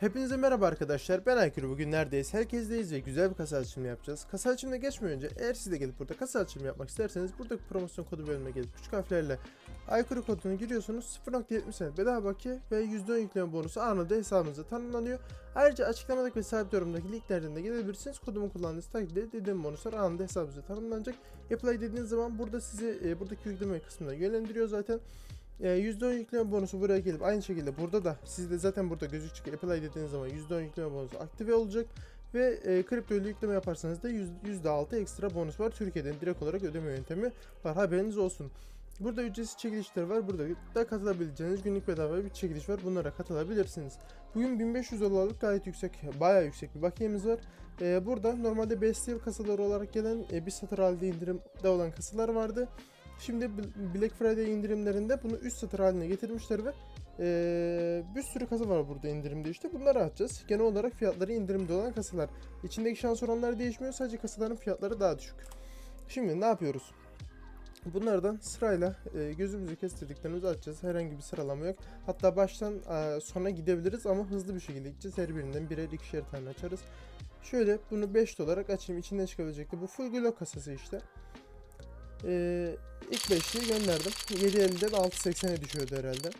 Hepinize merhaba arkadaşlar. Ben Aykır. Bugün neredeyiz? Herkesteyiz ve güzel bir kasa açılımı yapacağız. Kasa açılımına geçmeden önce eğer siz de gelip burada kasa açılımı yapmak isterseniz buradaki promosyon kodu bölümüne gelip küçük harflerle Aykırı kodunu giriyorsunuz. 0.70 cent bedava bakiye ve %10 yükleme bonusu anında hesabınıza tanımlanıyor. Ayrıca açıklamadaki ve sabit yorumdaki linklerden de gelebilirsiniz. Kodumu kullandığınız takdirde dediğim bonuslar anında hesabınıza tanımlanacak. Apply dediğiniz zaman burada sizi e, buradaki yükleme kısmına yönlendiriyor zaten. E, %10 yükleme bonusu buraya gelip aynı şekilde burada da sizde zaten burada gözükecek apply dediğiniz zaman %10 yükleme bonusu aktive olacak ve e, kripto ile yükleme yaparsanız da yüz- %6 ekstra bonus var. Türkiye'den direkt olarak ödeme yöntemi var. Haberiniz olsun. Burada ücretsiz çekilişler var. Burada da katılabileceğiniz günlük bedava bir çekiliş var. Bunlara katılabilirsiniz. Bugün 1500 dolarlık gayet yüksek, bayağı yüksek bir bakiyemiz var. E, burada normalde best deal kasaları olarak gelen e, bir satır halinde indirimde olan kasalar vardı. Şimdi Bl- Black Friday indirimlerinde bunu üst satır haline getirmişler ve eee, bir sürü kasa var burada indirimde işte. Bunları açacağız. Genel olarak fiyatları indirimde olan kasalar. İçindeki şans oranları değişmiyor. Sadece kasaların fiyatları daha düşük. Şimdi ne yapıyoruz? Bunlardan sırayla e, gözümüzü kestirdiklerimizi açacağız. Herhangi bir sıralama yok. Hatta baştan e, sona gidebiliriz ama hızlı bir şekilde gideceğiz. Her birinden birer ikişer tane açarız. Şöyle bunu 5 olarak açayım. İçinden çıkabilecekti. Bu full glock kasası işte. Ee, ilk 5'liği gönderdim. 7.50'den 6.80'e düşüyordu herhalde.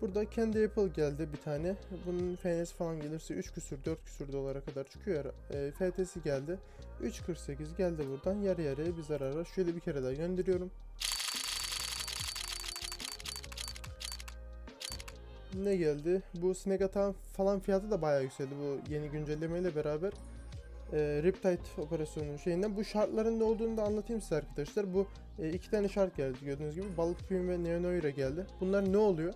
Burada kendi Apple geldi bir tane. Bunun FNS falan gelirse 3 küsür 4 küsür dolara kadar çıkıyor. E, FT'si geldi. 3.48 geldi buradan. Yarı yarıya bir zarar var. Şöyle bir kere daha gönderiyorum. Ne geldi? Bu Snake Attack'ın falan fiyatı da bayağı yükseldi bu yeni güncellemeyle beraber e, Riptide operasyonunun şeyinden. Bu şartların ne olduğunu da anlatayım size arkadaşlar. Bu e, iki tane şart geldi gördüğünüz gibi. Balık Püm ve Neonoira geldi. Bunlar ne oluyor?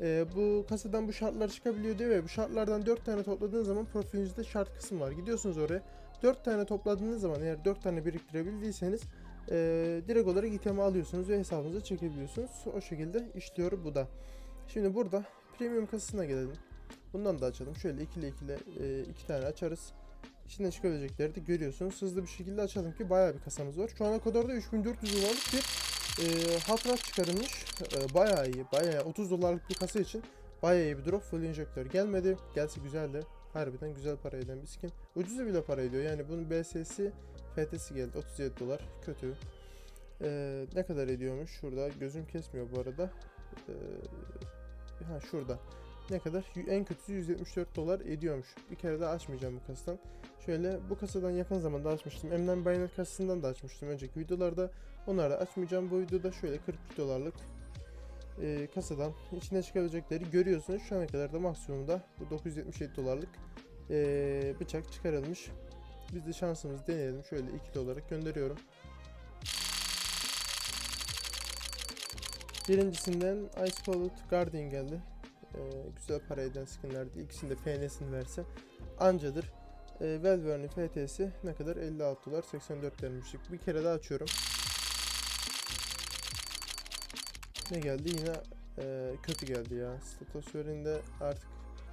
E, bu kasadan bu şartlar çıkabiliyor diyor ve bu şartlardan 4 tane topladığınız zaman profilinizde şart kısım var. Gidiyorsunuz oraya. 4 tane topladığınız zaman eğer 4 tane biriktirebildiyseniz e, direkt olarak itemi alıyorsunuz ve hesabınıza çekebiliyorsunuz. O şekilde işliyor bu da. Şimdi burada premium kasasına gelelim. Bundan da açalım. Şöyle ikili ikili e, iki tane açarız. İçinden çıkabilecekleri de görüyorsunuz. Hızlı bir şekilde açalım ki bayağı bir kasamız var. Şu ana kadar da 3400 dolarlık bir e, hatrat çıkarılmış. E, bayağı iyi. Bayağı 30 dolarlık bir kasa için bayağı iyi bir drop. Full injektör gelmedi. Gelse güzeldi. Harbiden güzel para eden bir skin. Ucuzu bile para ediyor. Yani bunun BS'si FT'si geldi. 37 dolar. Kötü. E, ne kadar ediyormuş? Şurada. Gözüm kesmiyor bu arada. E, ha şurada. Ne kadar? En kötüsü 174 dolar ediyormuş. Bir kere daha açmayacağım bu kasadan. Şöyle bu kasadan yakın zamanda açmıştım. Emlem Binance kasasından da açmıştım önceki videolarda. Onları açmayacağım bu videoda. Şöyle 40 dolarlık e, kasadan içine çıkabilecekleri görüyorsunuz. Şu ana kadar da maksimumda bu 977 dolarlık e, bıçak çıkarılmış. Biz de şansımızı deneyelim. Şöyle 2 olarak gönderiyorum. Birincisinden Ice Cold Guardian geldi. Ee, güzel para eden skinlerdi. İkisinde FN'sini verse ancadır. Ee, Velverne'in FT'si ne kadar? 56 dolar 84 vermiştik. Bir kere daha açıyorum. Ne geldi? Yine e, kötü geldi ya. Statosferinde artık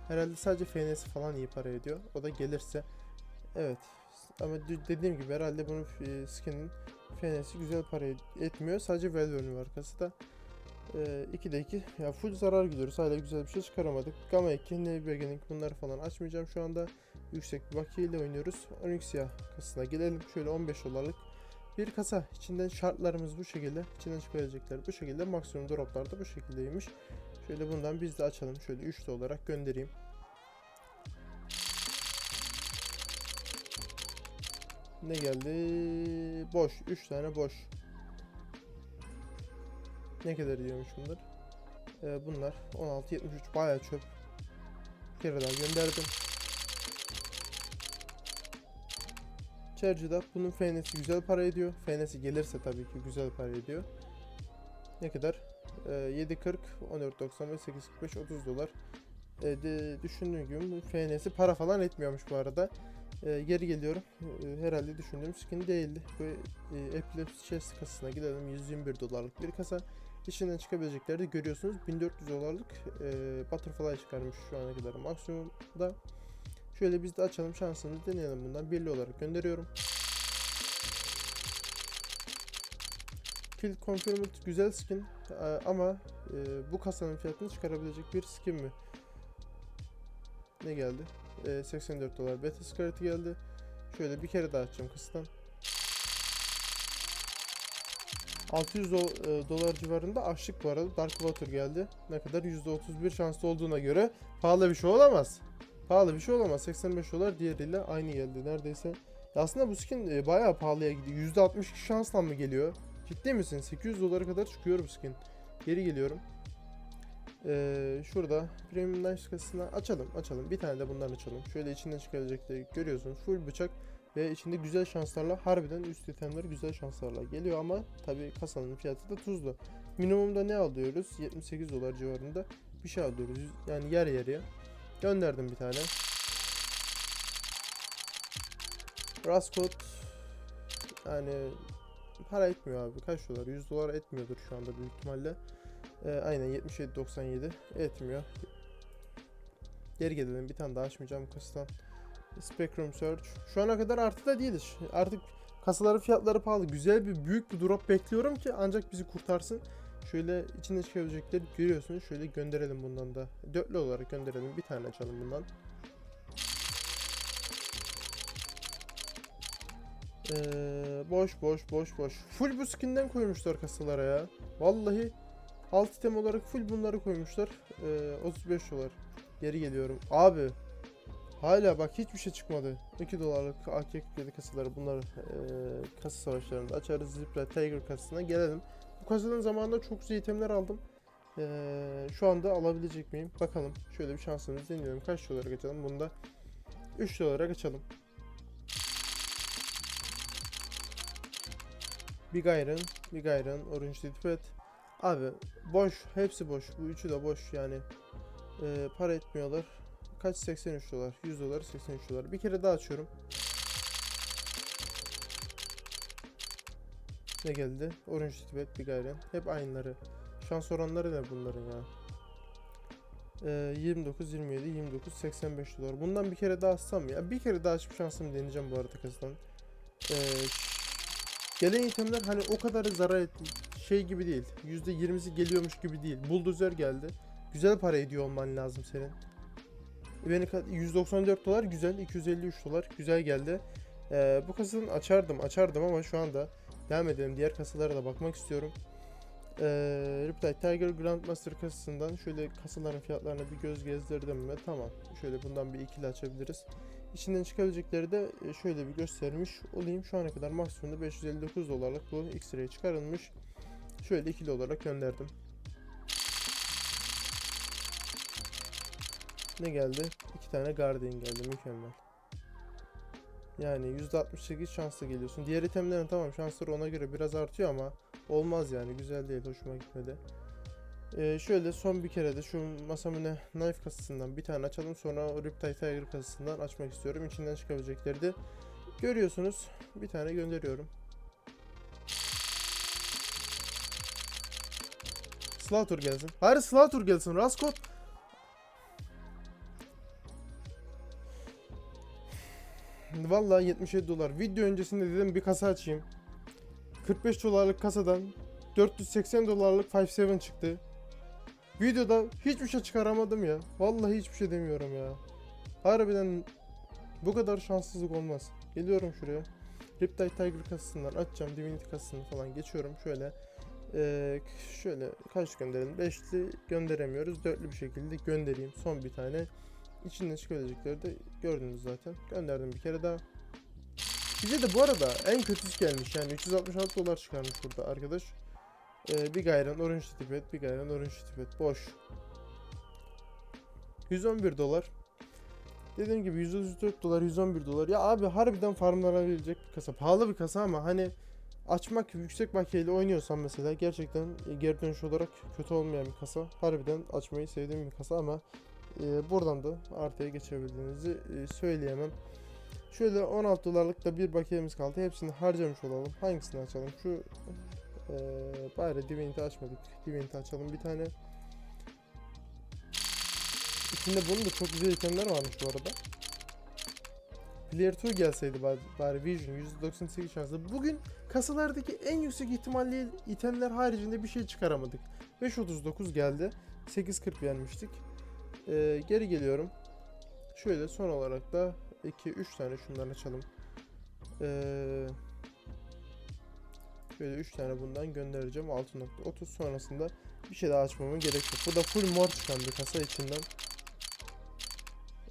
herhalde sadece FN'si falan iyi para ediyor. O da gelirse. Evet. Ama dediğim gibi herhalde bunun e, skinin FN'si güzel para et- etmiyor. Sadece Velverne'in arkası da. Ee, 2'de 2. Ya full zarar gidiyoruz. Hala güzel bir şey çıkaramadık. Gamma 2, Navy Beginning bunları falan açmayacağım şu anda. Yüksek bir bakiye ile oynuyoruz. Onyxia kasasına gelelim. Şöyle 15 dolarlık bir kasa. İçinden şartlarımız bu şekilde. İçinden çıkabilecekler bu şekilde. Maksimum droplar da bu şekildeymiş. Şöyle bundan biz de açalım. Şöyle 3 olarak göndereyim. Ne geldi? Boş. 3 tane boş. Ne kadar ediyormuş bunlar? Ee, bunlar 16.73 bayağı çöp. Bir kere daha gönderdim. Charge'da bunun FN'si güzel para ediyor. FN'si gelirse tabii ki güzel para ediyor. Ne kadar? Ee, 7.40, 14.90 ve 8.45 30 dolar. Ee, de, düşündüğüm gibi FN'si para falan etmiyormuş bu arada. Ee, geri geliyorum. Ee, herhalde düşündüğüm skin değildi. Bu e, Epilepsy Chest kasasına gidelim. 121 dolarlık bir kasa. İçinden çıkabilecekleri de görüyorsunuz. 1400 dolarlık e, Butterfly çıkarmış şu ana kadar maksimumda. Şöyle biz de açalım şansımızı deneyelim bundan. Birli olarak gönderiyorum. Kill Confirmed güzel skin e, ama e, bu kasanın fiyatını çıkarabilecek bir skin mi? Ne geldi? Ee, 84 dolar. Beta skareti geldi. Şöyle bir kere daha açacağım kısıdan. 600 do- e, dolar civarında açlık bu arada. Dark Water geldi. Ne kadar? %31 şanslı olduğuna göre pahalı bir şey olamaz. Pahalı bir şey olamaz. 85 dolar diğeriyle aynı geldi neredeyse. Aslında bu skin e, bayağı pahalıya gidiyor. %62 şansla mı geliyor? Ciddi misin? 800 dolara kadar çıkıyor bu skin. Geri geliyorum. Ee, şurada Premium kasasını açalım açalım. Bir tane de bundan açalım. Şöyle içinden çıkabilecekleri görüyorsunuz. Full bıçak ve içinde güzel şanslarla harbiden üst itemler güzel şanslarla geliyor ama tabi kasanın fiyatı da tuzlu. Minimumda ne alıyoruz? 78 dolar civarında bir şey alıyoruz. Yani yer yarıya. Gönderdim bir tane. Raskot yani para etmiyor abi. Kaç dolar? 100 dolar etmiyordur şu anda büyük ihtimalle. Ee, aynen 77.97 etmiyor. Geri gelelim bir tane daha açmayacağım kasadan. Spectrum Search. Şu ana kadar artıda değiliz. Artık kasaların fiyatları pahalı. Güzel bir büyük bir drop bekliyorum ki ancak bizi kurtarsın. Şöyle içinde çıkabilecekleri görüyorsunuz. Şöyle gönderelim bundan da. Dörtlü olarak gönderelim. Bir tane açalım bundan. Ee, boş boş boş boş. Full bu skinden koymuşlar kasalara ya. Vallahi alt item olarak full bunları koymuşlar. Ee, 35 dolar. Geri geliyorum. Abi hala bak hiçbir şey çıkmadı. 2 dolarlık AK-47 kasaları bunlar ee, kasa savaşlarında açarız. Zipra Tiger kasasına gelelim. Bu kasadan zamanında çok güzel itemler aldım. Ee, şu anda alabilecek miyim? Bakalım. Şöyle bir şansımızı deneyelim. Kaç dolara açalım? Bunu da 3 dolara açalım. Big Iron, Big Iron, Orange Liquid. Abi boş, hepsi boş. Bu üçü de boş yani. Ee, para etmiyorlar. Kaç? 83 dolar. 100 dolar, 83 dolar. Bir kere daha açıyorum. Ne geldi? Orange Liquid, Big Iron. Hep aynıları. Şans oranları ne bunların ya? Ee, 29, 27, 29, 85 dolar. Bundan bir kere daha açsam ya. Bir kere daha açıp şansımı deneyeceğim bu arada kasadan. Ee, Gelen itemler hani o kadar zarar et şey gibi değil. %20'si geliyormuş gibi değil. Bulldozer geldi. Güzel para ediyor olman lazım senin. Beni ka- 194 dolar güzel. 253 dolar güzel geldi. Ee, bu kasanın açardım açardım ama şu anda devam edelim. Diğer kasalara da bakmak istiyorum. Ee, Riptide Tiger Grandmaster kasasından şöyle kasaların fiyatlarına bir göz gezdirdim mi? Tamam. Şöyle bundan bir ikili açabiliriz. İçinden çıkabilecekleri de e, şöyle bir göstermiş olayım. Şu ana kadar maksimumda 559 dolarlık bu X-Ray çıkarılmış. Şöyle ikili olarak gönderdim. Ne geldi? İki tane Guardian geldi. Mükemmel. Yani %68 şansla geliyorsun. Diğer itemlerin tamam şansları ona göre biraz artıyor ama olmaz yani. Güzel değil. Hoşuma gitmedi. Ee, şöyle son bir kere de şu Masamune Knife kasasından bir tane açalım sonra Riptide Tiger kasasından açmak istiyorum. İçinden çıkabilecekleri de görüyorsunuz. Bir tane gönderiyorum. Slaughter gelsin. Hayır Slaughter gelsin. Raskot. Vallahi 77 dolar. Video öncesinde dedim bir kasa açayım. 45 dolarlık kasadan 480 dolarlık 5.7 çıktı. Videoda hiçbir şey çıkaramadım ya. Vallahi hiçbir şey demiyorum ya. Harbiden bu kadar şanssızlık olmaz. Geliyorum şuraya. Riptide Tiger kasasından açacağım. Divinity kasasını falan geçiyorum. Şöyle eee, şöyle kaç gönderelim? 5'li gönderemiyoruz. 4'lü bir şekilde göndereyim. Son bir tane. İçinden çıkabilecekleri de gördünüz zaten. Gönderdim bir kere daha. Bize de bu arada en kötüsü gelmiş yani 366 dolar çıkarmış burada arkadaş. Ee, Big Iron, Orange Tipet, Big Iron, Orange Tipet boş. 111 dolar. Dediğim gibi 134 dolar, 111 dolar. Ya abi harbiden farmlanabilecek bir kasa. Pahalı bir kasa ama hani açmak yüksek bakiyeyle oynuyorsan mesela gerçekten geri dönüş olarak kötü olmayan bir kasa. Harbiden açmayı sevdiğim bir kasa ama e, buradan da artıya geçebildiğinizi e, söyleyemem. Şöyle 16 dolarlık da bir bakiyemiz kaldı. Hepsini harcamış olalım. Hangisini açalım? Şu eee bari Divinity açmadık. Divinity açalım bir tane. İçinde bunun da çok güzel itemler varmış bu arada. Player 2 gelseydi bari, Vision %98 şanslı. Bugün kasalardaki en yüksek ihtimalli itemler haricinde bir şey çıkaramadık. 5.39 geldi. 8.40 vermiştik. Eee, geri geliyorum. Şöyle son olarak da 2-3 tane şundan açalım. Ee, şöyle 3 tane bundan göndereceğim 6.30 sonrasında bir şey daha açmama gerek yok. Bu da full mor çıkan bir kasa içinden.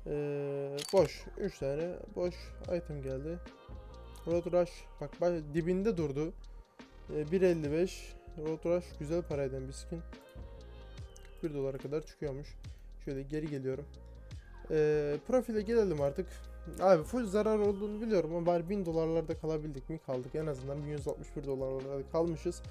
Ee, boş 3 tane boş item geldi. Road Rush bak bay- dibinde durdu. Ee, 1.55 Road Rush güzel para eden bir skin. 1 dolara kadar çıkıyormuş. Şöyle geri geliyorum. Ee, profile gelelim artık. Abi full zarar olduğunu biliyorum ama bari 1000 dolarlarda kalabildik mi kaldık. En azından 1161 dolarlarda kalmışız.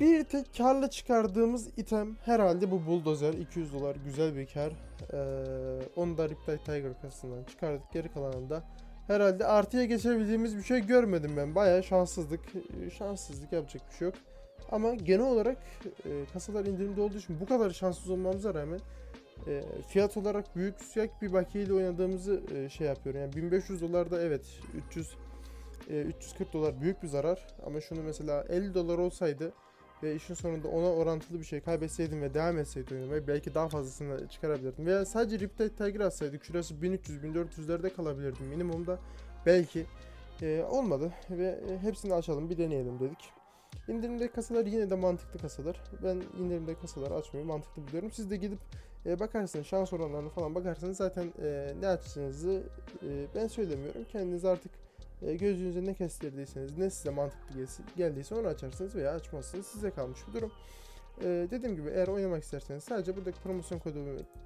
Bir tek karlı çıkardığımız item herhalde bu bulldozer 200 dolar güzel bir kar. Ee, onu da Riptide Tiger kasasından çıkardık. Geri kalanında herhalde artıya geçebildiğimiz bir şey görmedim ben. Bayağı şanssızlık. Ee, Şanssızlık yapacak bir şey yok. Ama genel olarak e, kasalar indirimde olduğu için bu kadar şanssız olmamıza rağmen e, fiyat olarak büyük süyak bir bakiyeyle oynadığımızı e, şey yapıyorum. Yani 1500 dolarda evet 300 e, 340 dolar büyük bir zarar ama şunu mesela 50 dolar olsaydı ve işin sonunda ona orantılı bir şey kaybetseydim ve devam etseydim oynamaya belki daha fazlasını çıkarabilirdim. Veya sadece Riptide Tiger atsaydık şurası 1300-1400'lerde kalabilirdim minimumda. Belki e, olmadı ve e, hepsini açalım bir deneyelim dedik. İndirimde kasalar yine de mantıklı kasalar. Ben indirimde kasaları açmayı mantıklı buluyorum. Siz de gidip e, bakarsınız şans oranlarına falan bakarsanız zaten e, ne açacağınızı e, ben söylemiyorum. Kendiniz artık e, gözünüze ne kestirdiyseniz ne size mantıklı geldiyse onu açarsınız veya açmazsınız. Size kalmış bir durum. E, dediğim gibi eğer oynamak isterseniz sadece buradaki promosyon kodu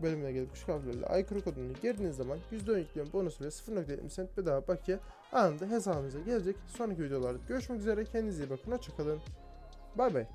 bölümüne gelip kuş kavgalarıyla aykırı kodunu girdiğiniz zaman %10 yükleme bonusu ve 0.70 cent bedava bakiye anında hesabınıza gelecek. Sonraki videolarda görüşmek üzere. Kendinize iyi bakın. Hoşçakalın. Bay bay.